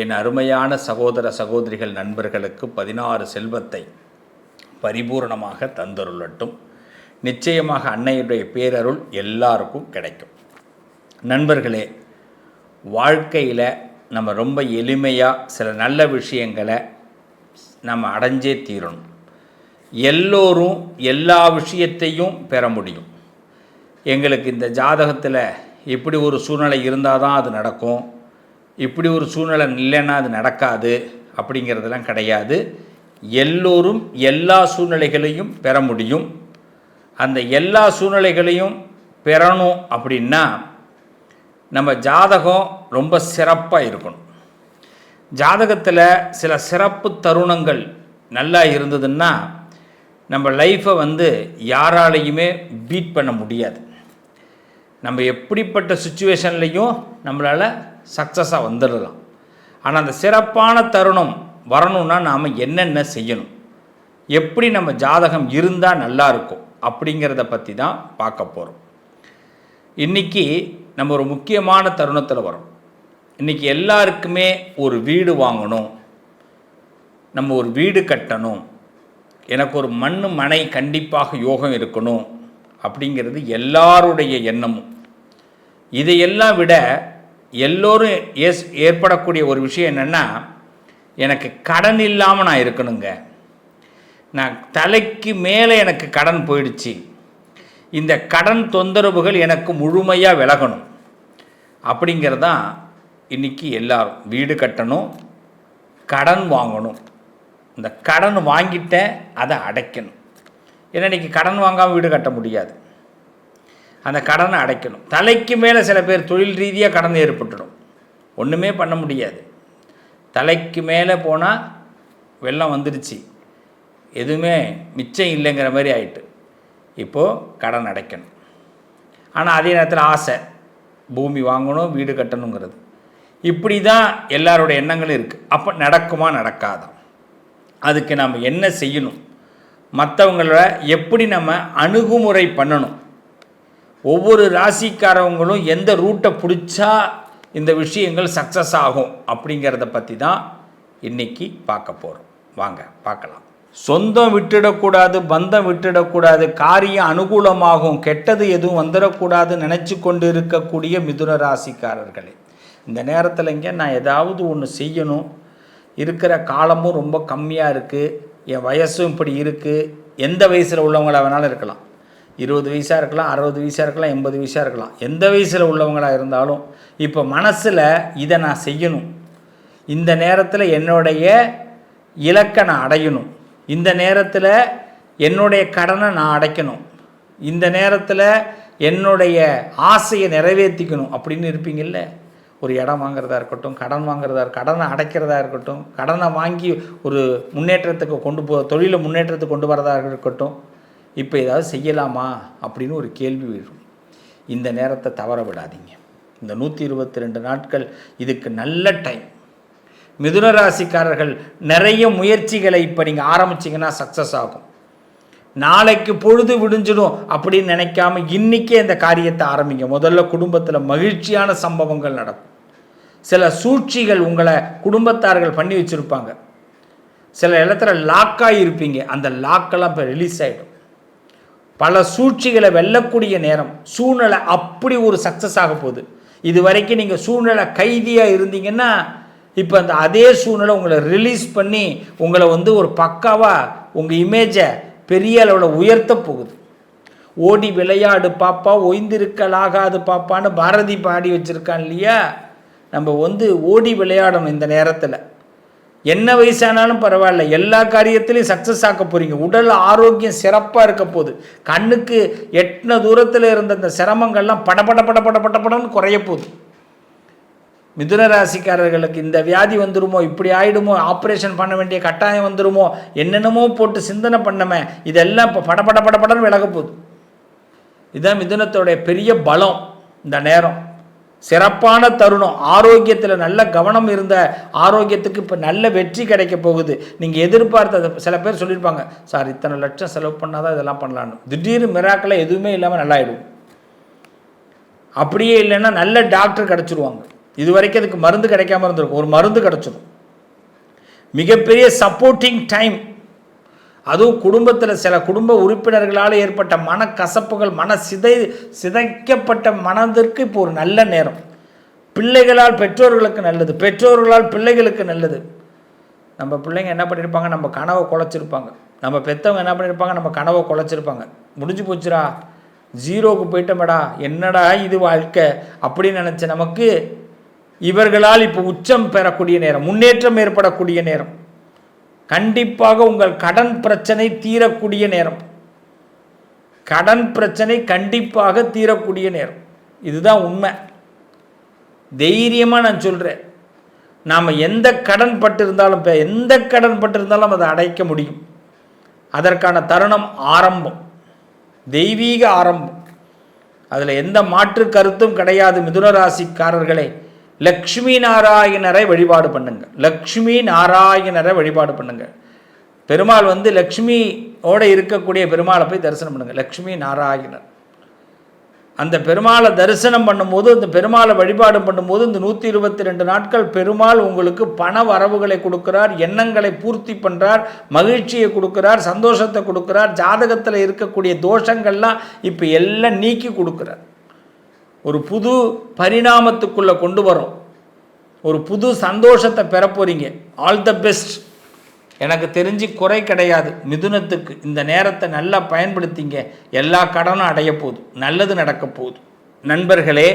என் அருமையான சகோதர சகோதரிகள் நண்பர்களுக்கு பதினாறு செல்வத்தை பரிபூரணமாக தந்தருளட்டும். நிச்சயமாக அன்னையுடைய பேரருள் எல்லாருக்கும் கிடைக்கும். நண்பர்களே வாழ்க்கையில் நம்ம ரொம்ப எளிமையாக சில நல்ல விஷயங்களை நம்ம அடைஞ்சே தீரணும். எல்லோரும் எல்லா விஷயத்தையும் பெற முடியும். எங்களுக்கு இந்த ஜாதகத்தில் இப்படி ஒரு சூழ்நிலை இருந்தால் தான் அது நடக்கும். இப்படி ஒரு சூழ்நிலை இல்லைன்னா அது நடக்காது அப்படிங்கிறதெல்லாம் கிடையாது. எல்லோரும் எல்லா சூழ்நிலைகளையும் பெற முடியும். அந்த எல்லா சூழ்நிலைகளையும் பெறணும் அப்படின்னா நம்ம ஜாதகம் ரொம்ப சிறப்பாக இருக்கணும். ஜாதகத்தில் சில சிறப்பு தருணங்கள் நல்லா இருந்ததுன்னா நம்ம லைஃப்பை வந்து யாராலையுமே பீட் பண்ண முடியாது. நம்ம எப்படிப்பட்ட சுச்சுவேஷன்லேயும் நம்மளால் சக்ஸஸாக வந்துடலாம். ஆனால் அந்த சிறப்பான தருணம் வரணும்னா நாம் என்னென்ன செய்யணும்? எப்படி நம்ம ஜாதகம் இருந்தால் நல்லாயிருக்கும் அப்படிங்கிறத பற்றி தான் பார்க்க போகிறோம் இன்றைக்கி நம்ம ஒரு முக்கியமான தருணத்தில் வரோம் இன்றைக்கி எல்லாருக்குமே ஒரு வீடு வாங்கணும். நம்ம ஒரு வீடு கட்டணும். எனக்கு ஒரு மண் மனை கண்டிப்பாக யோகம் இருக்கணும். அப்படிங்கிறது எல்லாருடைய எண்ணமும். இதையெல்லாம் விட எல்லோரும் ஏஸ் ஏற்படக்கூடிய ஒரு விஷயம் என்னென்னா எனக்கு கடன் இல்லாமல் நான் இருக்கணுங்க. நான் தலைக்கு மேலே எனக்கு கடன் போயிடுச்சு. இந்த கடன் தொந்தரவுகள் எனக்கு முழுமையாக விலகணும். அப்படிங்கிறதான் இன்றைக்கி எல்லோரும். வீடு கட்டணும் கடன் வாங்கணும். இந்த கடன் வாங்கிட்டேன் அதை அடைக்கணும். ஏன்னா இன்றைக்கி கடன் வாங்காமல் வீடு கட்ட முடியாது. அந்த கடனை அடைக்கணும். தலைக்கு மேலே சில பேர் தொழில் ரீதியாக கடன் ஏற்பட்டுடும். ஒன்றுமே பண்ண முடியாது. தலைக்கு மேலே போனால் வெள்ளம் வந்துடுச்சு எதுவுமே மிச்சம் இல்லைங்கிற மாதிரி ஆயிட்டு. இப்போது கடன் அடைக்கணும். ஆனால் அதே நேரத்தில் ஆசை. பூமி வாங்கணும் வீடு கட்டணுங்கிறது. இப்படி தான் எல்லாரோட எண்ணங்களும் இருக்குது அப்போ நடக்குமா நடக்காதா? அதுக்கு நம்ம என்ன செய்யணும்? மற்றவங்கள எப்படி நம்ம அணுகுமுறை பண்ணணும்? ஒவ்வொரு ராசிக்காரவங்களும் எந்த ரூட்டை பிடிச்சா இந்த விஷயங்கள் சக்ஸஸ் ஆகும் அப்படிங்கிறத பற்றி தான் இன்றைக்கி பார்க்க போகிறோம் வாங்க பார்க்கலாம். சொந்தம் விட்டுடக்கூடாது பந்தம் விட்டுடக்கூடாது காரியம் அனுகூலமாகும் கெட்டது எதுவும் வந்துடக்கூடாது நினச்சி கொண்டு இருக்கக்கூடிய மிதுன ராசிக்காரர்களே இந்த நேரத்தில் இங்கே நான் ஏதாவது ஒன்று செய்யணும். இருக்கிற காலமும் ரொம்ப கம்மியாக இருக்குது என் வயசும் இப்படி இருக்குது எந்த வயசில் உள்ளவங்களாக வேணாலும் இருக்கலாம். இருபது வயசாக இருக்கலாம் அறுபது வயசாக இருக்கலாம் எண்பது வயசாக இருக்கலாம். எந்த வயசில் உள்ளவங்களாக இருந்தாலும் இப்போ மனசில் இதை நான் செய்யணும். இந்த நேரத்தில் என்னுடைய இலக்கை நான் அடையணும். இந்த நேரத்தில் என்னுடைய கடனை நான் அடைக்கணும். இந்த நேரத்தில் என்னுடைய ஆசையை நிறைவேற்றிக்கணும் அப்படின்னு இருப்பீங்கள்ல ஒரு இடம் வாங்குறதா இருக்கட்டும் கடன் வாங்குறதா இருக்க கடனை அடைக்கிறதா இருக்கட்டும் கடனை வாங்கி ஒரு முன்னேற்றத்துக்கு கொண்டு போ தொழிலை முன்னேற்றத்துக்கு கொண்டு வரதாக இருக்கட்டும் இப்போ ஏதாவது செய்யலாமா அப்படின்னு ஒரு கேள்வி வரும். இந்த நேரத்தை தவற விடாதீங்க. இந்த நூற்றி இருபத்தி ரெண்டு நாட்கள் இதுக்கு நல்ல டைம். மிதுன ராசிக்காரர்கள் நிறைய முயற்சிகளை இப்போ நீங்கள் ஆரம்பிச்சிங்கன்னா சக்ஸஸ் ஆகும். நாளைக்கு பொழுது விடிஞ்சிடும் அப்படின்னு நினைக்காம இன்றைக்கே இந்த காரியத்தை ஆரம்பிங்க. முதல்ல குடும்பத்தில் மகிழ்ச்சியான சம்பவங்கள் நடக்கும். சில சூழ்ச்சிகள் உங்களை குடும்பத்தார்கள் பண்ணி வச்சுருப்பாங்க. சில இடத்துல லாக்காக இருப்பீங்க அந்த லாக்கெல்லாம் இப்போ ரிலீஸ் ஆகிடும் பல சூழ்ச்சிகளை வெல்லக்கூடிய நேரம். சூழ்நிலை அப்படி ஒரு சக்ஸஸ் ஆக போகுது. இது வரைக்கும் நீங்கள் சூழ்நிலை கைதியாக இருந்தீங்கன்னா இப்போ அந்த அதே சூழ்நிலை உங்களை ரிலீஸ் பண்ணி உங்களை வந்து ஒரு பக்காவாக உங்கள் இமேஜை பெரிய அளவில் உயர்த்த போகுது. ஓடி விளையாடு பாப்பா ஒய்ந்திருக்கலாகாது பாப்பான்னு பாரதி பாடி வச்சுருக்கான் இல்லையா? நம்ம வந்து ஓடி விளையாடணும் இந்த நேரத்தில். என்ன வயசானாலும் பரவாயில்ல. எல்லா காரியத்திலையும் சக்ஸஸ் ஆக்க போகிறீங்க உடல் ஆரோக்கியம் சிறப்பாக இருக்க போகுது. கண்ணுக்கு எட்டின தூரத்தில் இருந்த அந்த சிரமங்கள்லாம் படபட பட பட பட படம்னு குறைய போகுது. மிதுன ராசிக்காரர்களுக்கு இந்த வியாதி வந்துருமோ இப்படி ஆயிடுமோ ஆப்ரேஷன் பண்ண வேண்டிய கட்டாயம் வந்துருமோ என்னென்னமோ போட்டு சிந்தனை பண்ணமே இதெல்லாம் இப்போ படபட படபடன்னு விலக போகுது. இதுதான் மிதுனத்தோடைய பெரிய பலம் இந்த நேரம். சிறப்பான தருணம். ஆரோக்கியத்தில் நல்ல கவனம் இருந்த ஆரோக்கியத்துக்கு இப்போ நல்ல வெற்றி கிடைக்க போகுது. நீங்கள் எதிர்பார்த்த சில பேர் சொல்லியிருப்பாங்க சார் இத்தனை லட்சம் செலவு பண்ணால் தான் இதெல்லாம் பண்ணலான்னு திடீர்னு மிராக்கில் எதுவுமே இல்லாமல் நல்லாயிடும். அப்படியே இல்லைன்னா நல்ல டாக்டர் கிடச்சிருவாங்க. இது வரைக்கும் அதுக்கு மருந்து கிடைக்காம இருந்திருக்கும். ஒரு மருந்து கிடச்சிடும். மிகப்பெரிய சப்போர்ட்டிங் டைம் அதுவும் குடும்பத்தில் சில குடும்ப உறுப்பினர்களால் ஏற்பட்ட மனக்கசப்புகள் மன சிதை சிதைக்கப்பட்ட மனதிற்கு இப்போ ஒரு நல்ல நேரம். பிள்ளைகளால் பெற்றோர்களுக்கு நல்லது பெற்றோர்களால் பிள்ளைகளுக்கு நல்லது. நம்ம பிள்ளைங்க என்ன பண்ணியிருப்பாங்க நம்ம கனவை குலைச்சிருப்பாங்க. நம்ம பெற்றவங்க என்ன பண்ணியிருப்பாங்க நம்ம கனவை குலைச்சிருப்பாங்க. முடிஞ்சு போச்சுடா. ஜீரோவுக்கு போயிட்டோமேடா. என்னடா இது வாழ்க்கை? அப்படின்னு நினச்ச நமக்கு இவர்களால் இப்போ உச்சம் பெறக்கூடிய நேரம் முன்னேற்றம் ஏற்படக்கூடிய நேரம். கண்டிப்பாக உங்கள் கடன் பிரச்சனை தீரக்கூடிய நேரம். கடன் பிரச்சனை கண்டிப்பாக தீரக்கூடிய நேரம். இதுதான் உண்மை. தைரியமாக நான் சொல்கிறேன் நாம் எந்த கடன் பட்டிருந்தாலும் இப்போ எந்த கடன் பட்டிருந்தாலும் அதை அடைக்க முடியும். அதற்கான தருணம் ஆரம்பம். தெய்வீக ஆரம்பம். அதில் எந்த மாற்று கருத்தும் கிடையாது மிதுன ராசிக்காரர்களே லக்ஷ்மி நாராயணரை வழிபாடு பண்ணுங்க. லக்ஷ்மி நாராயணரை வழிபாடு பண்ணுங்க. பெருமாள் வந்து லக்ஷ்மியோட இருக்கக்கூடிய பெருமாளை போய் தரிசனம் பண்ணுங்க. லக்ஷ்மி நாராயணர். அந்த பெருமாளை தரிசனம் பண்ணும்போது அந்த பெருமாளை வழிபாடு பண்ணும்போது இந்த நூற்றி இருபத்தி ரெண்டு நாட்கள் பெருமாள் உங்களுக்கு பண வரவுகளை கொடுக்கிறார் எண்ணங்களை பூர்த்தி பண்ணுறார் மகிழ்ச்சியை கொடுக்கிறார் சந்தோஷத்தை கொடுக்கிறார் ஜாதகத்தில் இருக்கக்கூடிய தோஷங்கள்லாம் இப்போ எல்லாம் நீக்கி கொடுக்குறார். ஒரு புது பரிணாமத்துக்குள்ளே கொண்டு வரும் ஒரு புது சந்தோஷத்தை பெற போகிறீங்க ஆல் த பெஸ்ட் எனக்கு தெரிஞ்சு குறை கிடையாது. மிதுனத்துக்கு இந்த நேரத்தை நல்லா பயன்படுத்திங்க. எல்லா கடனும் அடைய போகுது. நல்லது நடக்க போகுது. நண்பர்களே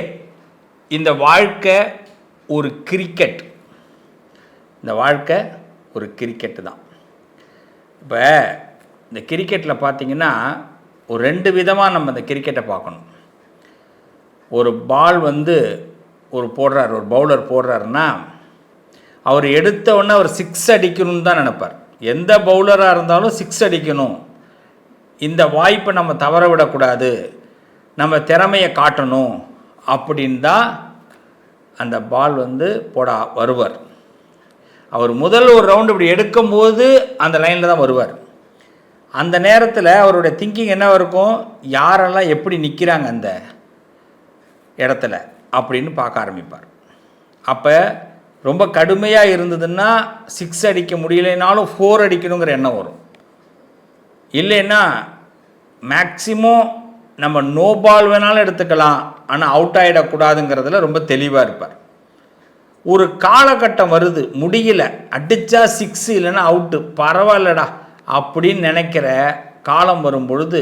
இந்த வாழ்க்கை ஒரு கிரிக்கெட் இந்த வாழ்க்கை ஒரு கிரிக்கெட்டு தான். இப்போ இந்த கிரிக்கெட்டில் பார்த்தீங்கன்னா ஒரு ரெண்டு விதமாக நம்ம இந்த கிரிக்கெட்டை பார்க்கணும். ஒரு பால் வந்து ஒரு போடுறார் ஒரு பவுலர் போடுறாருன்னா அவர் எடுத்தவுடனே அவர் சிக்ஸ் அடிக்கணும்னு தான் நினைப்பார். எந்த பவுலராக இருந்தாலும் சிக்ஸ் அடிக்கணும். இந்த வாய்ப்பை நம்ம தவற விடக்கூடாது. நம்ம திறமையை காட்டணும் அப்படின்னு தான் அந்த பால் வந்து போட வருவார். அவர் முதல் ஒரு ரவுண்டு இப்படி எடுக்கும்போது அந்த லைனில் தான் வருவார். அந்த நேரத்தில் அவருடைய திங்கிங் என்ன இருக்கும்? யாரெல்லாம் எப்படி நிற்கிறாங்க அந்த இடத்துல அப்படின்னு பார்க்க ஆரம்பிப்பார். அப்போ ரொம்ப கடுமையாக இருந்ததுன்னா சிக்ஸ் அடிக்க முடியலைனாலும் ஃபோர் அடிக்கணுங்கிற எண்ணம் வரும். இல்லைன்னா மேக்சிமம் நம்ம நோ பால் வேணாலும் எடுத்துக்கலாம். ஆனால் அவுட் ஆகிடக்கூடாதுங்கிறதுல ரொம்ப தெளிவாக இருப்பார். ஒரு காலகட்டம் வருது முடியல அடித்தா சிக்ஸ் இல்லைன்னா அவுட்டு பரவாயில்லடா அப்படின்னு நினைக்கிற காலம் வரும் பொழுது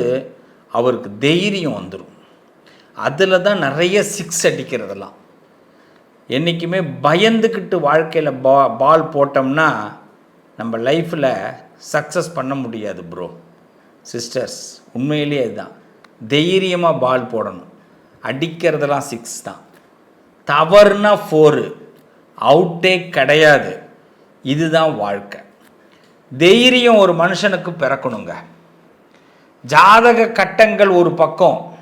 அவருக்கு தைரியம் வந்துடும் அதில் தான் நிறைய சிக்ஸ் அடிக்கிறதெல்லாம். என்றைக்குமே பயந்துக்கிட்டு வாழ்க்கையில் பா பால் போட்டோம்னா நம்ம லைஃப்பில் சக்ஸஸ் பண்ண முடியாது ப்ரோ சிஸ்டர்ஸ் உண்மையிலேயே அதுதான் தைரியமாக பால் போடணும். அடிக்கிறதெல்லாம் சிக்ஸ் தான். தவறுனா ஃபோரு அவுட்டே கிடையாது. இதுதான் வாழ்க்கை. தைரியம் ஒரு மனுஷனுக்கு பிறக்கணுங்க. ஜாதக கட்டங்கள் ஒரு பக்கம்.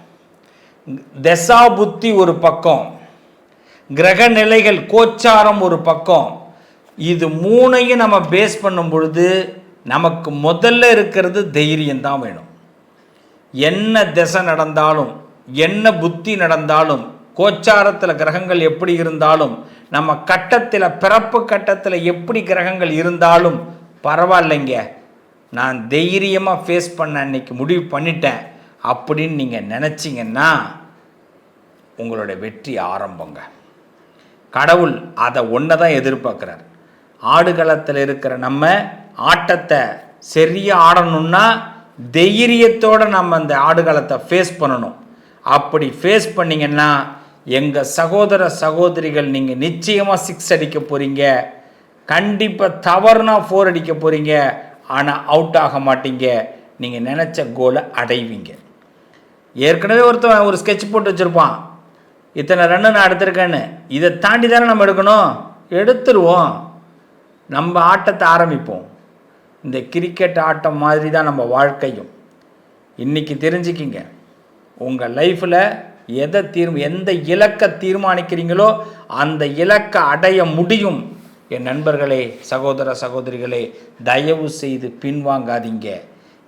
தசா புத்தி ஒரு பக்கம் கிரக நிலைகள் கோச்சாரம் ஒரு பக்கம். இது மூணையும் நம்ம பேஸ் பண்ணும் பொழுது நமக்கு முதல்ல இருக்கிறது தைரியம் தான் வேணும். என்ன திசை நடந்தாலும் என்ன புத்தி நடந்தாலும் கோச்சாரத்தில் கிரகங்கள் எப்படி இருந்தாலும் நம்ம கட்டத்தில் பிறப்பு கட்டத்தில் எப்படி கிரகங்கள் இருந்தாலும் பரவாயில்லைங்க. நான் தைரியமாக ஃபேஸ் பண்ண அன்னைக்கு முடிவு பண்ணிட்டேன். அப்படின்னு நீங்கள் நினச்சிங்கன்னா உங்களுடைய வெற்றி ஆரம்பங்க. கடவுள் அதை ஒன்றை தான் எதிர்பார்க்குறார் ஆடுகளத்தில் இருக்கிற நம்ம ஆட்டத்தை சரியாக ஆடணும்னா தைரியத்தோடு நம்ம அந்த ஆடுகளத்தை ஃபேஸ் பண்ணணும். அப்படி ஃபேஸ் பண்ணிங்கன்னா எங்கள் சகோதர சகோதரிகள் நீங்கள் நிச்சயமாக சிக்ஸ் அடிக்க போகிறீங்க கண்டிப்பாக தவறுனா ஃபோர் அடிக்க போகிறீங்க ஆனால் அவுட் ஆக மாட்டீங்க. நீங்கள் நினச்ச கோலை அடைவீங்க. ஏற்கனவே ஒருத்தன் ஒரு ஸ்கெட்ச் போட்டு வச்சுருப்பான். இத்தனை ரன்னு நான் எடுத்திருக்கேன்னு. இதை தாண்டி தானே நம்ம எடுக்கணும்? எடுத்துருவோம். நம்ம ஆட்டத்தை ஆரம்பிப்போம். இந்த கிரிக்கெட் ஆட்டம் மாதிரி தான் நம்ம வாழ்க்கையும். இன்றைக்கி தெரிஞ்சுக்கிங்க. உங்கள் லைஃப்பில் எதை தீர் எந்த இலக்கை தீர்மானிக்கிறீங்களோ அந்த இலக்கை அடைய முடியும். என் நண்பர்களே சகோதர சகோதரிகளே தயவு செய்து பின்வாங்காதீங்க.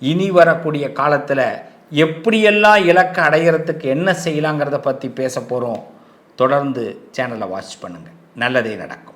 இனி வரக்கூடிய காலத்தில் எப்படியெல்லாம் இலக்கை அடையிறதுக்கு என்ன செய்யலாங்கிறத பற்றி பேச போகிறோம் தொடர்ந்து சேனலை வாட்ச் பண்ணுங்கள் நல்லதே நடக்கும்.